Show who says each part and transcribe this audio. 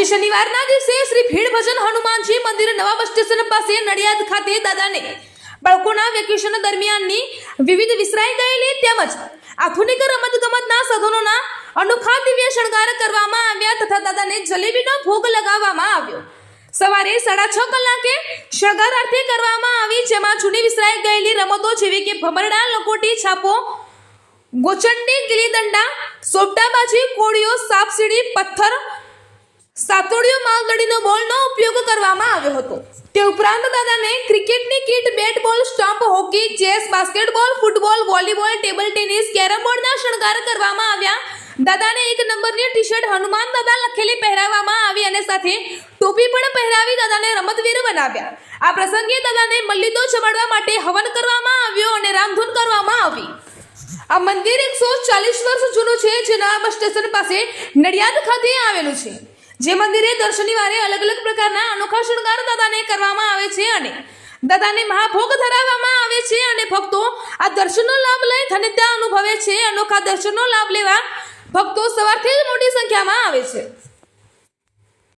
Speaker 1: શનિવારના દિવસે શ્રી ભીડ ભજન હનુમાનજી મંદિર નવા બસ સ્ટેશન પાસે નડિયાદ ખાતે દાદાને બાળકોના વેકેશન દરમિયાનની વિવિધ વિસરાઈ ગયેલી તેમજ આધુનિક રમતગમતના સાધનોના અનોખા દિવ્ય શણગાર કરવામાં આવ્યા તથા દાદાને જલેબીનો ભોગ લગાવવામાં આવ્યો. સવારે સાડા છ કલાકે શણગાર આરતી કરવામાં આવી, જેમાં જૂની વિસરાઈ ગયેલી રમતો જેવી કે ભમરડા, લંગોટી, છાપો, ગોચંડી ગિલ્લી દંડા સોપટાબાજી, કોળીઓ સાપસીડી પથ્થર સાતોડિયો માલદડીનો બોલનો ઉપયોગ કરવામાં આવ્યો હતો. તે ઉપરાંત દાદાને ક્રિકેટની kit bat ball stump, hockey, chess, basketball, football, volleyball, table tennis, carrom બોર્ડના શણગાર કરવામાં આવ્યા. દાદાને એક નંબરની ટી શર્ટ હનુમાન દાદા લખેલી પહેરાવવામાં આવી અને સાથે ટોપી પણ પહેરાવી દાદાને રમતવીર બનાવ્યા. આ પ્રસંગે દાદાને મલ્લિદો જમાડવા માટે હવન કરવામાં આવ્યો અને રામધૂન કરવામાં આવી. આ મંદિર એકસો ચાલીસ વર્ષ જૂનું છે જેના બસ સ્ટેશન પાસે નડિયાદ ખાતે આવેલું છે. જે મંદિરે દર્શનની વારે અલગ અલગ પ્રકારના અનોખા શણગાર દાદાને કરવામાં આવે છે અને દાદાને મહાભોગ ધરાવવામાં આવે છે અને ભક્તો આ દર્શનનો લાભ લઈ ધન્યતા અનુભવે છે. અનોખા દર્શનનો લાભ લેવા ભક્તો સવારથી જ મોટી સંખ્યામાં આવે છે.